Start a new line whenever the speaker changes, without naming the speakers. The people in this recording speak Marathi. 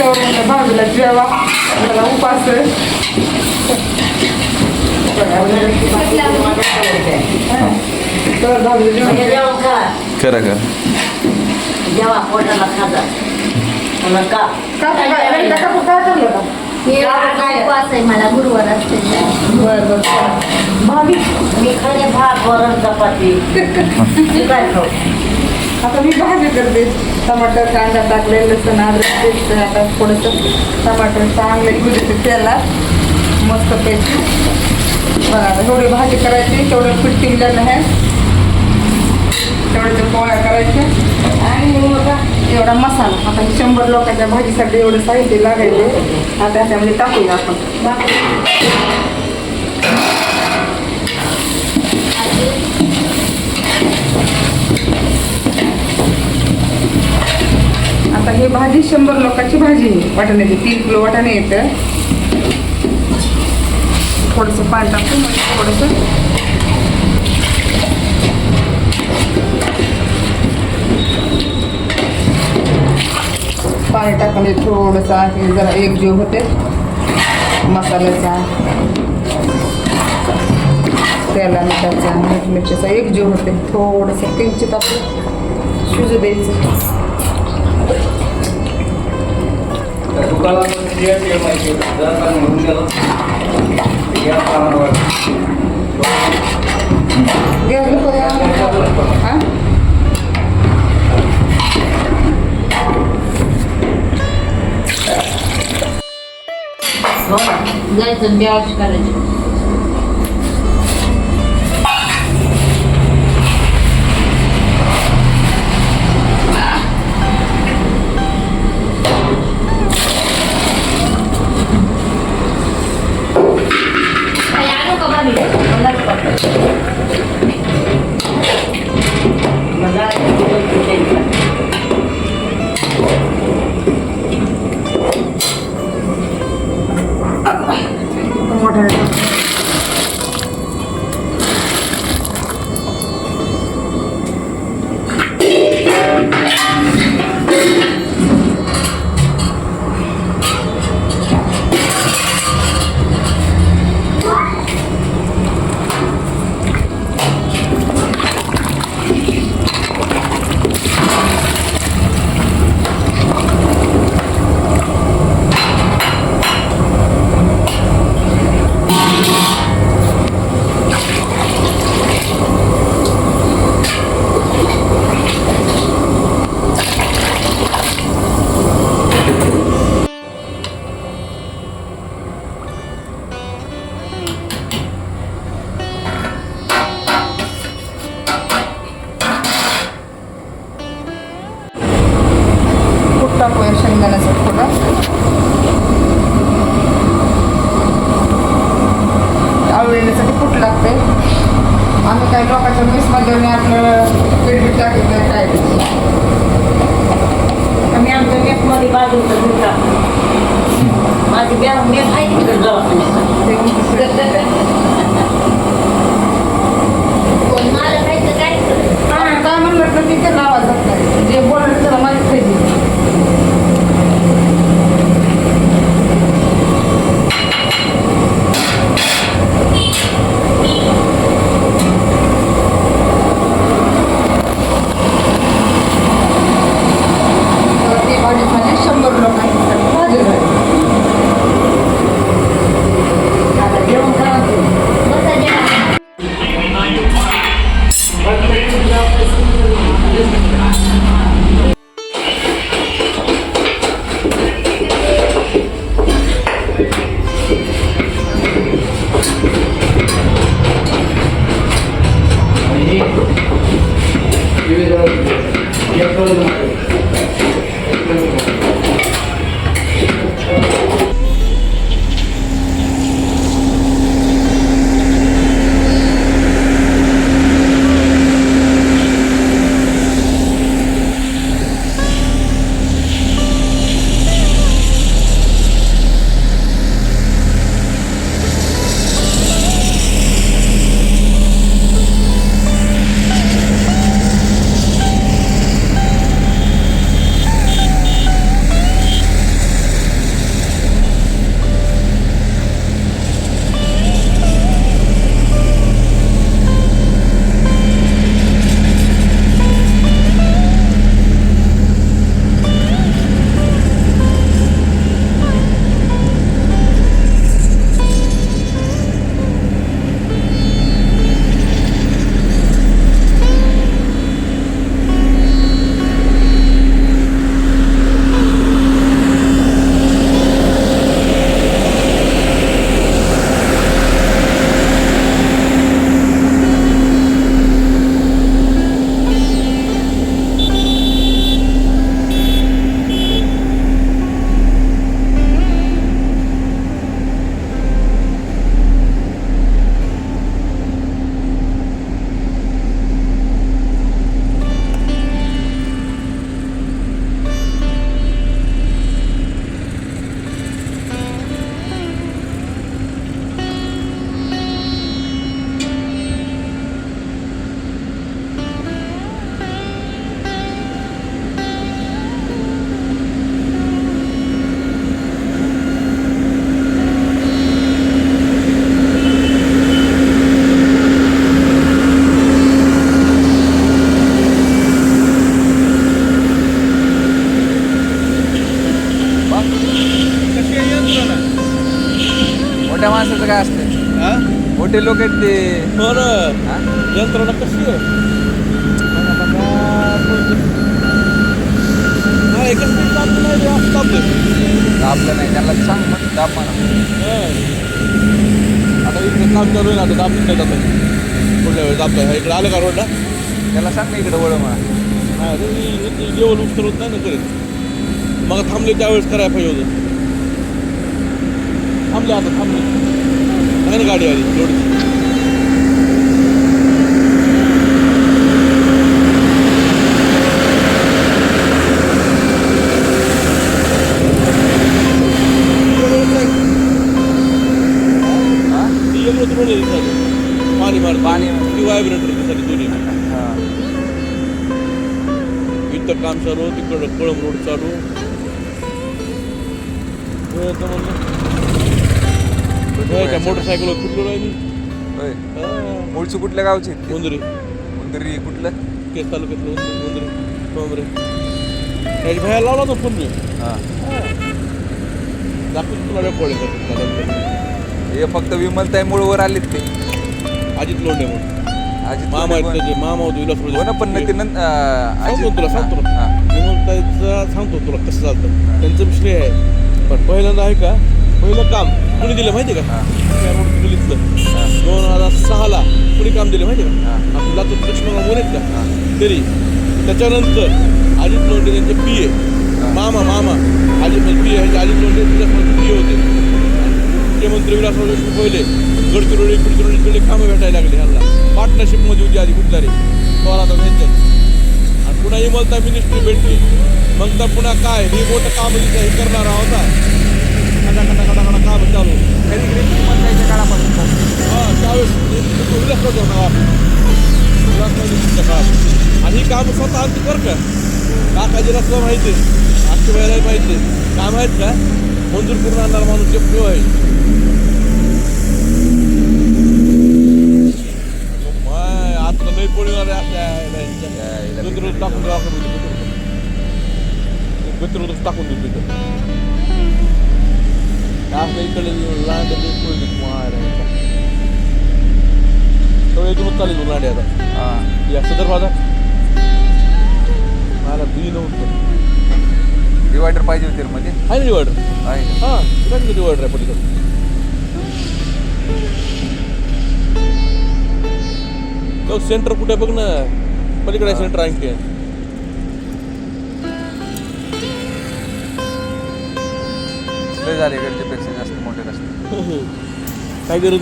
तर म्हणलं भाजीला जेवा मला उपास आहे. तर भाजी जेवण
करा
करा करा
जेव्हा पोटाला खाता नका
का का काय करलं का
उपवास आहे मला गुरुवार असते
बरं बरं भाभी
मी खाणे भात वरण चपाती काय खाऊ
आता मी भाजी करते. टमाटर कांदा टाकले लसूण आलं पेस्ट आता थोडंसं टमाटर चांगले गुजते त्याला मस्त पेस्ट बघा आता भाजी करायची तेवढं पीठ टिमलेलं आहे. तेवढ्या पोळ्या करायच्या. आणि मग एवढा मसाला. आता शंभर लोकांच्या भाजीसाठी एवढं साहित्य लागायचे आता त्यामध्ये टाकूया आपण आता ही भाजी शंभर लोकांची भाजी. वाटाण्याची तीन किलो वाटाणे येतं. थोडंसं पाणी टाकतो म्हणजे थोडंसं पाणी टाकले थोडंसं जरा जरा एकजीव होते. मसाल्याचा त्याला मिठाचा मीठ मिरचीचा एकजीव होते. थोडंसं किंचित आपलं शिजू द्यायचं गॅस नको हां
जायचं ब्याज करायचं.
लोकांच्या मिसमध्ये आपलं पीठ बीठ टाकत नाही काय नाही.
आम्ही आमच्या मेपमध्ये बाजूचं दूध टाकतो माझी ब्या
मोठे लोक आहेत ते.
हो ना.
हा?
यंत्रणा कशी आहे? हा एकच मिनिट दाबलं नाही रे, असं दाबलं.
नाही त्याला सांग मग दाब म्हणा.
हा. आता इकडे काम चालू आहे ना आता दाबलं नाही जातं पुढल्या वेळेस दाबलं हा, इकडे आलं का रोडला?
त्याला सांग ना इकडे वळ म्हणा.
हा लेवल उस्तर होत नाही ना करेल मग थांबले त्यावेळेस करायला पाहिजे होतं. थांबले आता थांबले. आहे ना गाडी आली.
हा?
म्हणजे पाणी मार.
पाणी
ती व्हायब्रेटर दिसली दोन्ही.
हा.
इथं काम चालू तिकडं कळम रोड चालू. म्हणलं हे त्या मोटरसायकलवर कुठलो नाही मी
होय.
हा.
मूळची कुठल्या गावची? ते?
उंदरी
कुठलं?
केस तालुक्यातलं उंदरी उंदरी कोंबरे. त्याची बाहेर लावला ना फोन मी.
हा.
दाखवतो तुला रेकॉर्ड
हे फक्त विमलताई मुळवर आलेत ते.
अजित लोंढे म्हणून.
अजित
मामा आहेत
लोंढे
त्याचे मामा होतो विलासराव
हो ना पण. ते नं- अं,
सांगतो तुला सांगतो सांगतो तुला कसं चालतं. त्यांचं श्रेय आहे. पण पहिल्यांदा आहे का पहिलं काम कुणी दिलं माहिती आहे का?
हा. हा.
दोन हजार सहाला कुणी काम दिलं माहिती आहे
हा.
का आपलं लातूर आहेत
हा.
का? तरी त्याच्यानंतर अजित लोंढे त्यांचे पी ए
हा.
मामा मामा. Ajit P A Ajit Londhe P A होते. मुख्यमंत्री विलासराव देशमुख पहिले. गडचिरोली गडचिरोली सगळे कामं भेटायला लागले ह्याला पार्टनरशिपमध्ये होती आधी कुठला रे? आता भेटत आणि पुन्हा इमलता मिनिस्ट्री भेटली. मग तर पुन्हा काय? हे मोठं काम हे करणारा होता खटा खटा खटा खटा काम चालू
कधी कधी विमलताईच्या काळापासून
हां त्यावेळेस विलासराव करतो ना देशमुखच्या आणि काम स्वतः आमची बरं का काकाजीला सुद्धा माहिती? आहे आजच्या वेळेला माहिती आहे काय माहीत का मंजूर करून आणणार माणूस जेप आहे माय, आता लई पळणार आहे इकडे लांड सगळे इथूनच चालेल लांडे आता
हा.
या सदर मला बी नव्हतं
डिवायडर पाहिजे होते मध्ये?
आहे ना डिवायडर
आहे?
हां। कुठे डिवायडर आहे पलीकडे तो सेंटर कुठे बघ ना पलीकडे सेंटर आणखी आहे.
लय झाले गरजेपेक्षा जास्त मोठे रस्ते
काय गरज